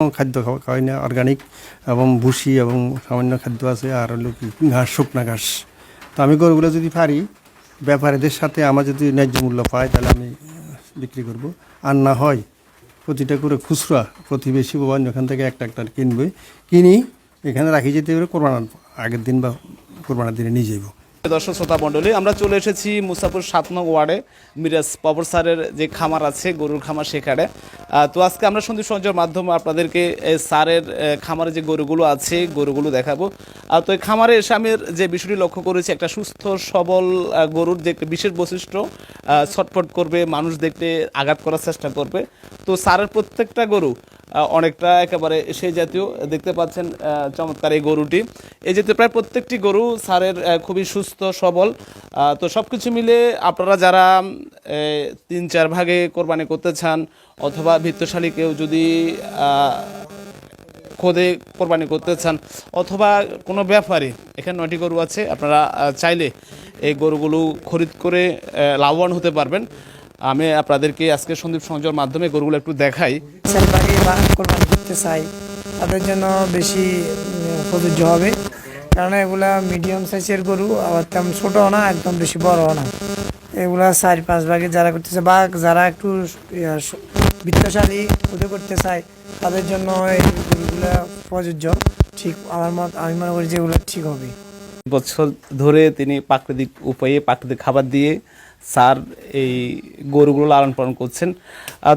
খাদ্য খাওয়া খাওয়াই না অর্গানিক এবং ভুসি এবং সামান্য খাদ্য আছে, আর হলো কি, ঘাস, শুকনা ঘাস। তো আমি গরুগুলো যদি পারি, ব্যাপারীদের সাথে আমার যদি ন্যায্য মূল্য পাই তাহলে আমি বিক্রি করব। আর না হয় প্রতিটা করে খুচরা প্রতিবেশী অন্য এখান থেকে একটা একটা কিনবে, কিনি, এখানে রাখি যেতে পারে কোরবানার আগের দিন বা কোরবানার দিনে নিয়ে যাইব। দর্শক, শ্রোতা মণ্ডলী, আমরা চলে এসেছি মুসাফর সাত নং ওয়ার্ডে, মিরাজ পবর স্যারের যে খামার আছে, গরুর খামার সেখানে। তো আজকে আমরা সন্দীপ সঞ্জয়ের মাধ্যমে আপনাদেরকে স্যারের খামারে যে গরুগুলো আছে, গরুগুলো দেখাবো। আর তো এই খামারে এসে আমি যে বিষয়টি লক্ষ্য করেছি, একটা সুস্থ, সবল গরুর যে বিশেষ বৈশিষ্ট্য ছটফট করবে, মানুষ দেখতে আঘাত করার চেষ্টা করবে। তো স্যারের প্রত্যেকটা গরু অনেকটা একেবারে সেই জাতীয়। দেখতে পাচ্ছেন চমৎকার এই গরুটি। এই জাতীয় প্রায় প্রত্যেকটি গরু সারের খুবই সুস্থ, সবল। তো সব কিছু মিলে আপনারা যারা তিন চার ভাগে কোরবানি করতে চান অথবা ভিত্তশালী কেউ যদি খোদে কোরবানি করতে চান অথবা কোনো ব্যাপারে এখানে নয়টি গরু আছে, আপনারা চাইলে এই গরুগুলো খরিদ করে লাভবান হতে পারবেন। আমি আপনাদেরকে আজকে সন্দীপ সংযোগের মাধ্যমে গরুগুলো একটু দেখাই। কোরবানি করতে চাই তাদের জন্য বেশি প্রযোজ্য হবে। কারণ এগুলা মিডিয়াম সাইজের গরু আবার তেমন ছোটও না একদম বেশি বড়ও না। এগুলা চার পাঁচ ভাগে যারা করতেছে বা যারা একটু বিত্তশালী খুদে করতে চায় তাদের জন্য এই গরুগুলা প্রযোজ্য। ঠিক আমার মত আমি মনে করি যে এগুলো ঠিক হবে। বছর ধরে তিনি প্রাকৃতিক উপায়ে প্রাকৃতিক খাবার দিয়ে সার এই গরুগুলো লালন পালন করছেন।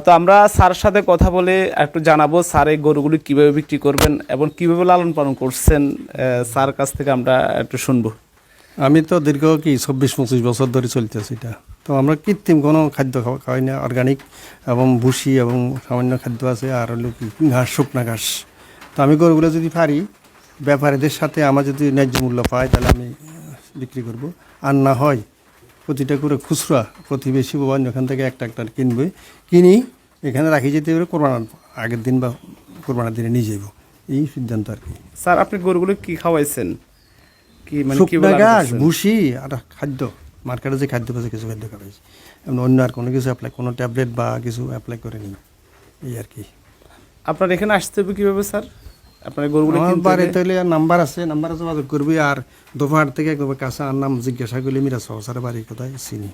তো আমরা স্যারের সাথে কথা বলে একটু জানাব স্যার এই গরুগুলি কীভাবে বিক্রি করবেন এবং কীভাবে লালন পালন করছেন স্যার কাছ থেকে আমরা একটু শুনব। আমি তো দীর্ঘ কি চব্বিশ, পঁচিশ বছর ধরে চলতেছে এটা। তো আমরা কৃত্রিম কোনো খাদ্য খাওয়া খাওয়াই না অর্গানিক এবং ভুসি এবং সামান্য খাদ্য আছে, আর হলো কি, ঘাস, শুকনা ঘাস। তো আমি গরুগুলো যদি পারি, ব্যাপারীদের সাথে আমার যদি ন্যায্য মূল্য পাই তাহলে আমি বিক্রি করব। আর না হয় প্রতিটা করে খুচরা প্রতিবেশী বা অন্য এখান থেকে একটা একটা কিনবে কিনি এখানে রাখি যেতে পারে কোরবানার আগের দিন বা কোরবানার দিনে নিয়ে যাইব। এই সিদ্ধান্ত আর কি। স্যার আপনি গরুগুলো কি খাওয়াইছেন? কি মানে ঘাস? ভুসি আর খাদ্য। মার্কেটে যে খাদ্য পাচ্ছে কিছু খাদ্য খাওয়াইছি। এমন অন্য আর কোনো কিছু অ্যাপ্লাই কোনো ট্যাবলেট বা কিছু অ্যাপ্লাই করে করেনি। এই আর কি। আপনার এখানে আসতে হবে কীভাবে স্যার? আপনার গরুগুলো আমার বাড়িতে হলে নাম্বার আছে নাম্বারে যোগাযোগ করবি আর দোপাহাট থেকে একবার কাছে আর নাম জিজ্ঞাসা করলে মিরা সহসারে বাড়ি কোথায় চিনি।